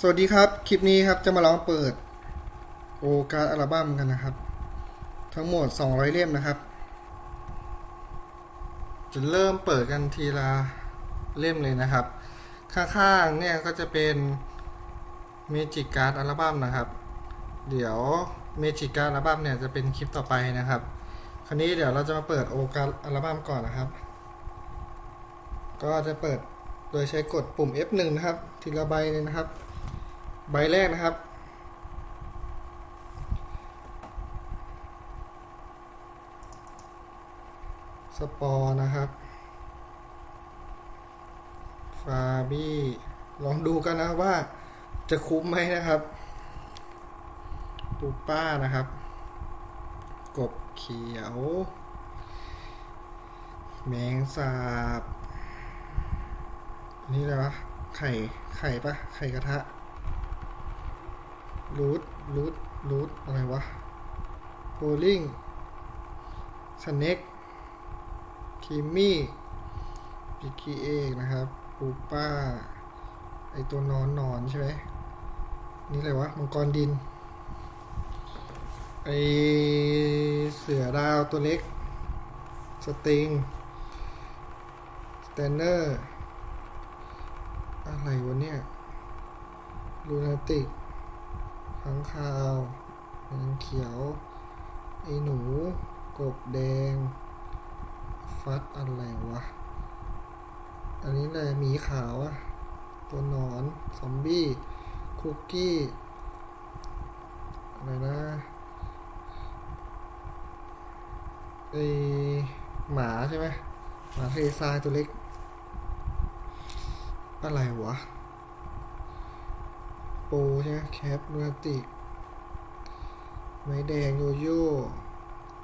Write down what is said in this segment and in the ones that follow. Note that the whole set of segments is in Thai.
สวัสดีครับ คลิปนี้ครับจะมาลองเปิดโอการดอัลบั้มกันนะครับ ทั้งหมด 200 เล่มนะครับ จะเริ่มเปิดกันทีละเล่มเลยนะครับ ข้างๆเนี่ยก็จะเป็นเมจิกการ์ดอัลบั้มนะครับ เดี๋ยวเมจิกการ์ดอัลบั้มเนี่ยจะเป็นคลิปต่อไปนะครับ คราวนี้เดี๋ยวเราจะมาเปิดโอการดอัลบั้มก่อนนะครับ ก็จะเปิดโดยใช้กดปุ่ม F1 นะครับ ทีละใบเลยนะครับ ใบแรกนะครับ สปอร์นะครับฟาบี้ลองดูกันนะว่าจะคุ้มไหมนะครับ ปูป้านะครับ กบเขียว แมงสาบ นี่อะไรวะ ไข่ ไข่ปะไข่กระทะ รูทรูทรูทอะไรวะโบลิ่งสเน็กคิมมี่ปิกีเอกนะครับปูป้า ไอตัวนอนนอนใช่ไหมนี่อะไรวะ มังกรดิน ไอเสือดาวตัวเล็ก สติง สแตนเนอร์ อะไรวะเนี่ยลูนาติก ขังคาวแมงเขียว ไอหนู กบแดง ฟัดอะไรวะ อันนี้อะไรหมีขาวอะตัวหนอน ซอมบี้ คุกกี้ อะไรนะไอหมาใช่ไหมหมาทะเลทรายตัวเล็ก อะไรวะ ปรใช่ไหมแคปนูติกไม้แดงโยโย่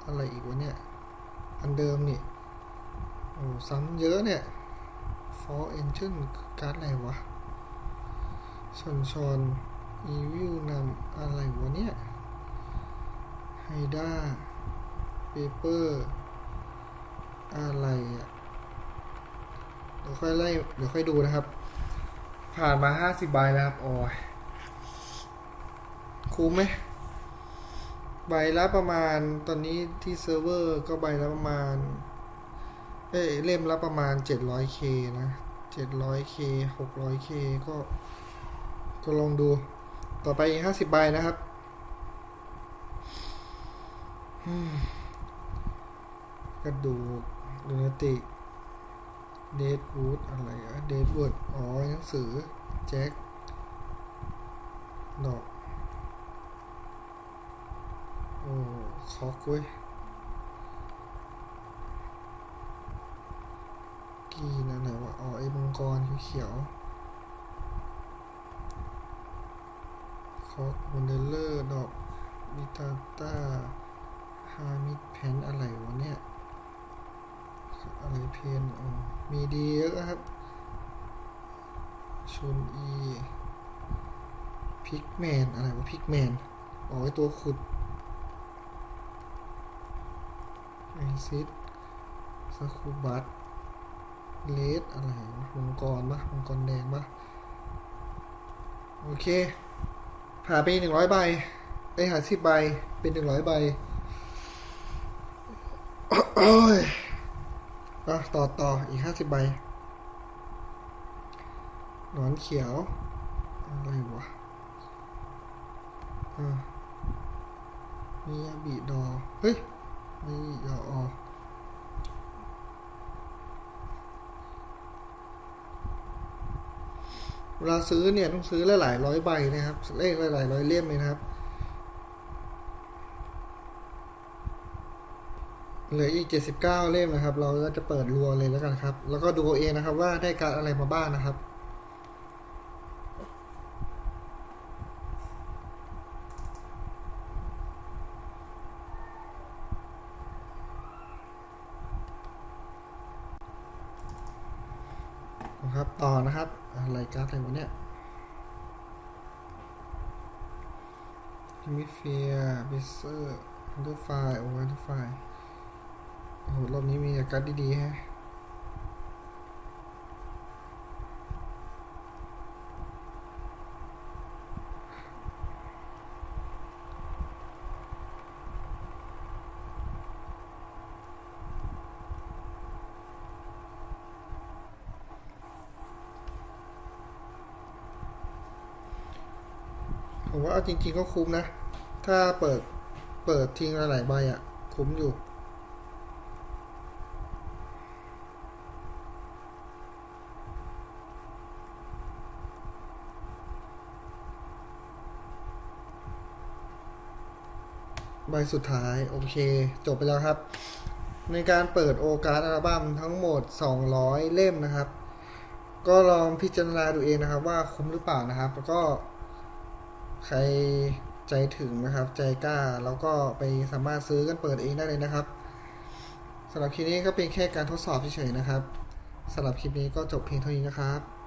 อะไรอีกวะเนี่ย อันเดิมนี่โอ้ซ้ำเยอะเนี่ยฟอร์เอนเชนการ์ดอะไรวะชอนชอนอีวิวนำอะไรวะเนี่ยไฮด้าเปเปอร์อะไรอะเดี๋ยวค่อยไล่เดี๋ยวค่อยดูนะครับ ผ่านมาห้าสิบใบแล้วครับ โอ้ย คุ้มไหมใบละประมาณตอนนี้ที่เซิร์ฟเวอร์ก็ใบละประมาณ เอ้เล่มละประมาณ 700k นะ 700k 600k ก็ก็ลองดู ต่อไปอีก 50 ใบนะครับกระดูกลูนาติกเดดวูดอะไรอะเดดวูดอ๋อหนังสือ แจ็คดอก โอ้คอกเว้ยกีนั่นไหนวะอ๋อไอ้มังกรเขียวๆคอกวันเดลเลอร์ดอกมิตาต้าฮามิดแพนอะไรวะเนี่ยอะไรเพนอ๋อมีดีเยอะครับชุนอีพิกแมนอะไรวะพิกแมนอ๋อไอตัวขุด ไอซิดสคูบัตเลสอะไรวงกรปะมังกรแดงปะโอเค ผ่าไปหนึ่งร้อยใบไปหาสิบใบ เป็นหนึ่งร้อยใบโอ้ยอะต่อต่ออีกห้าสิบใบหนอนเขียว อะไรวะอ่ามียาบีดอ เฮ้ย มียออเวลาซื้อเนี่ยต้องซื้อหลายๆร้อยใบนะครับ เลขหลายๆร้อยเล่มเลยนะครับ เหลืออีก79เล่มนะครับ เราก็จะเปิดรัวเลยแล้วกันครับ แล้วก็ดูเองนะครับว่าได้การอะไรมาบ้างนะครับ นะครับ ต่อนะครับ อะไรการ์ดอะไรวะเนี่ยมิเฟียบิเซอร์อันเดอร์ไฟโออันเดอร์ไฟโอ้โหรอบนี้มีการ์ดดีๆฮะ ผมว่าเอาจริง ๆ ก็คุ้มนะ ถ้าเปิดเปิดทิ้งหลายๆใบอะคุ้มอยู่ ใบสุดท้าย โอเค จบไปแล้วครับ ในการเปิดโอกาสอัลบั้มทั้งหมด 200 เล่มนะครับ ก็ลองพิจารณาดูเองนะครับว่าคุ้มหรือเปล่านะครับ แล้วก็ ใครใจถึงนะครับ ใจกล้าแล้วก็ไปสามารถซื้อกันเปิดเองได้เลยนะครับสำหรับคลิปนี้ก็เป็นแค่การทดสอบเฉยๆนะครับสำหรับคลิปนี้ก็จบเพียงเท่านี้นะครับ